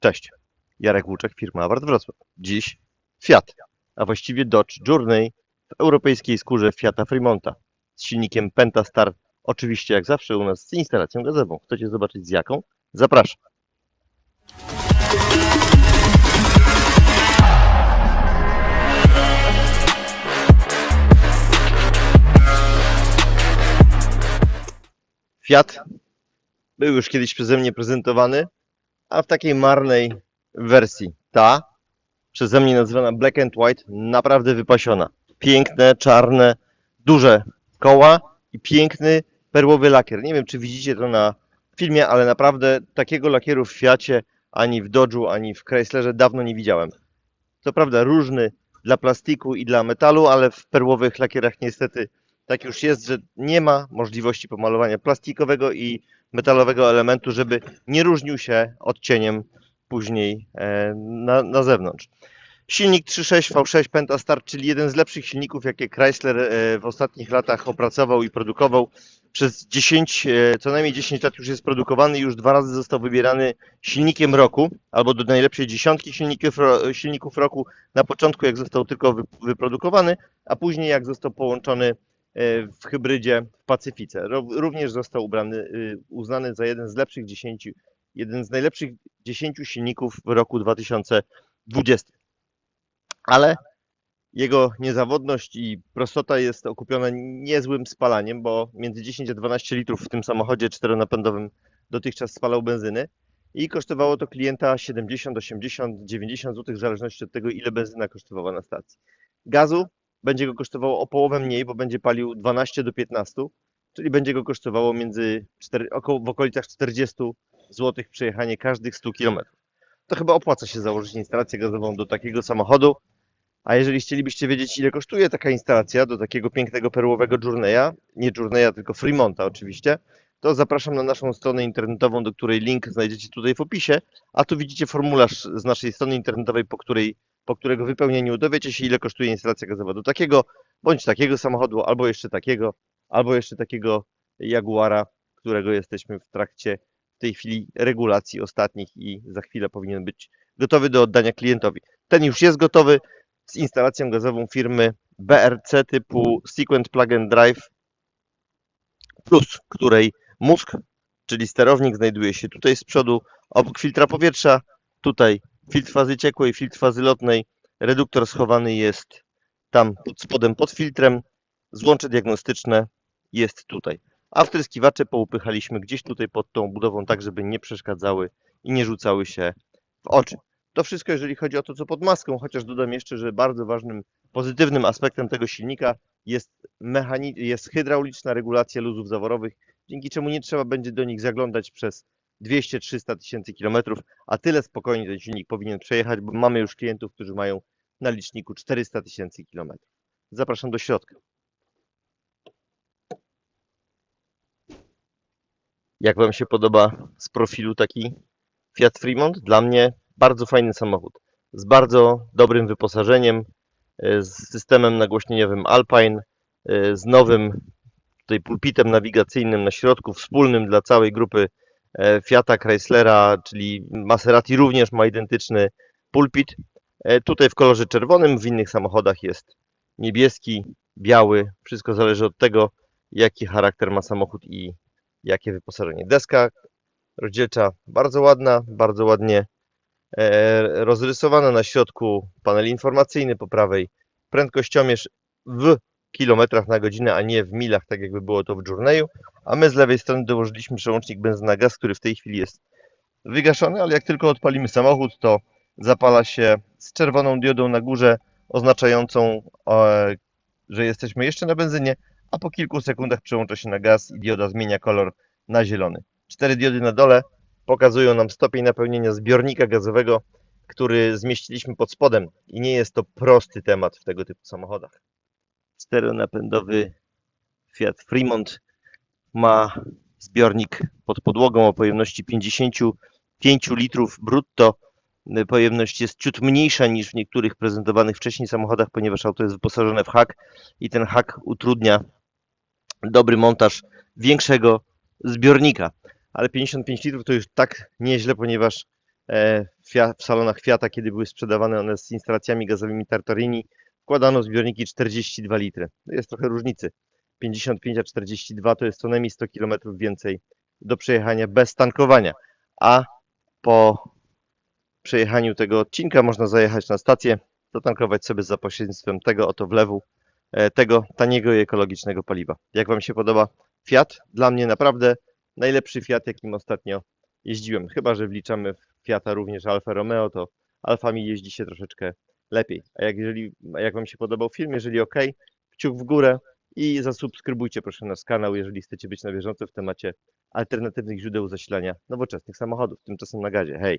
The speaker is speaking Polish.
Cześć, Jarek Łuczek, firma Awart Wrocław. Dziś Fiat, a właściwie Dodge Journey w europejskiej skórze Fiata Fremonta z silnikiem Pentastar, oczywiście jak zawsze u nas z instalacją gazową. Chcecie zobaczyć z jaką? Zapraszam. Fiat był już kiedyś przeze mnie prezentowany, a w takiej marnej wersji. Ta, przeze mnie nazywana Black and White, naprawdę wypasiona. Piękne, czarne, duże koła i piękny perłowy lakier. Nie wiem, czy widzicie to na filmie, ale naprawdę takiego lakieru w Fiacie ani w Dodge'u, ani w Chryslerze dawno nie widziałem. Co prawda różny dla plastiku i dla metalu, ale w perłowych lakierach niestety tak już jest, że nie ma możliwości pomalowania plastikowego i metalowego elementu, żeby nie różnił się odcieniem później e, na, na zewnątrz. Silnik 3.6 V6 Pentastar, czyli jeden z lepszych silników, jakie Chrysler e, w ostatnich latach opracował i produkował. Przez 10, e, co najmniej 10 lat już jest produkowany już dwa razy został wybierany silnikiem roku, albo do najlepszej dziesiątki silników, silników roku. Na początku jak został tylko wy- wyprodukowany, a później jak został połączony w hybrydzie w Pacyfice. Również został ubrany, y, uznany za jeden z lepszych 10, jeden z najlepszych 10 silników w roku 2020. Ale jego niezawodność i prostota jest okupiona niezłym spalaniem, bo między 10 a 12 litrów w tym samochodzie czteronapędowym dotychczas spalał benzyny i kosztowało to klienta 70, 80, 90 zł w zależności od tego, ile benzyna kosztowała na stacji. Gazu będzie go kosztowało o połowę mniej, bo będzie palił 12 do 15, czyli będzie go kosztowało między 4, około, w okolicach 40 zł przejechanie każdych 100 km. To chyba opłaca się założyć instalację gazową do takiego samochodu. A jeżeli chcielibyście wiedzieć, ile kosztuje taka instalacja do takiego pięknego perłowego Journeya, nie Journeya, tylko Fremonta oczywiście, to zapraszam na naszą stronę internetową, do której link znajdziecie tutaj w opisie, a tu widzicie formularz z naszej strony internetowej, po, której, po którego wypełnieniu dowiecie się, ile kosztuje instalacja gazowa do takiego, bądź takiego samochodu, albo jeszcze takiego, albo jeszcze takiego Jaguara, którego jesteśmy w trakcie w tej chwili regulacji ostatnich i za chwilę powinien być gotowy do oddania klientowi. Ten już jest gotowy z instalacją gazową firmy BRC typu Sequent Plug and Drive Plus, której mózg, czyli sterownik znajduje się tutaj z przodu, obok filtra powietrza, tutaj filtr fazy ciekłej, filtr fazy lotnej, reduktor schowany jest tam pod spodem pod filtrem, złącze diagnostyczne jest tutaj. A wtryskiwacze poupychaliśmy gdzieś tutaj pod tą budową, tak żeby nie przeszkadzały i nie rzucały się w oczy. To wszystko, jeżeli chodzi o to, co pod maską, chociaż dodam jeszcze, że bardzo ważnym, pozytywnym aspektem tego silnika jest, jest hydrauliczna regulacja luzów zaworowych, dzięki czemu nie trzeba będzie do nich zaglądać przez 200-300 tysięcy kilometrów, a tyle spokojnie ten silnik powinien przejechać, bo mamy już klientów, którzy mają na liczniku 400 tysięcy kilometrów. Zapraszam do środka. Jak Wam się podoba z profilu taki Fiat Fremont? Dla mnie bardzo fajny samochód. Z bardzo dobrym wyposażeniem, e, z systemem nagłośnieniowym Alpine, e, z nowym tutaj pulpitem nawigacyjnym na środku, wspólnym dla całej grupy Fiata Chryslera, czyli Maserati również ma identyczny pulpit. E, Tutaj w kolorze czerwonym, w innych samochodach jest niebieski, biały. Wszystko zależy od tego, jaki charakter ma samochód i jakie wyposażenie. Deska rozdzielcza bardzo ładna, bardzo ładnie e, rozrysowana na środku panel informacyjny po prawej, prędkościomierz w kilometrach na godzinę, a nie w milach, tak jakby było to w Journeyu, a my z lewej strony dołożyliśmy przełącznik benzyna gaz, który w tej chwili jest wygaszony, ale jak tylko odpalimy samochód, to zapala się z czerwoną diodą na górze, oznaczającą, e, że jesteśmy jeszcze na benzynie, a po kilku sekundach przełącza się na gaz i dioda zmienia kolor na zielony. Cztery diody na dole pokazują nam stopień napełnienia zbiornika gazowego, który zmieściliśmy pod spodem i nie jest to prosty temat w tego typu samochodach. Czteronapędowy Fiat Fremont ma zbiornik pod podłogą o pojemności 55 litrów brutto. Pojemność jest ciut mniejsza niż w niektórych prezentowanych wcześniej samochodach, ponieważ auto jest wyposażone w hak i ten hak utrudnia dobry montaż większego zbiornika. Ale 55 litrów to już tak nieźle, ponieważ e, w salonach Fiata, kiedy były sprzedawane one z instalacjami gazowymi Tartarini, wkładano zbiorniki 42 litry. Jest trochę różnicy. 55 a 42 to jest co najmniej 100 km więcej do przejechania bez tankowania. A po przejechaniu tego odcinka można zajechać na stację, dotankować sobie za pośrednictwem tego oto wlewu, e, tego taniego i ekologicznego paliwa. Jak Wam się podoba Fiat? Dla mnie naprawdę najlepszy Fiat, jakim ostatnio jeździłem. Chyba, że wliczamy w Fiata również Alfa Romeo, to Alfami jeździ się troszeczkę lepiej. A jak, jeżeli, jak Wam się podobał film, jeżeli ok, kciuk w górę i zasubskrybujcie proszę nasz kanał, jeżeli chcecie być na bieżąco w temacie alternatywnych źródeł zasilania nowoczesnych samochodów, tymczasem na gazie. Hej!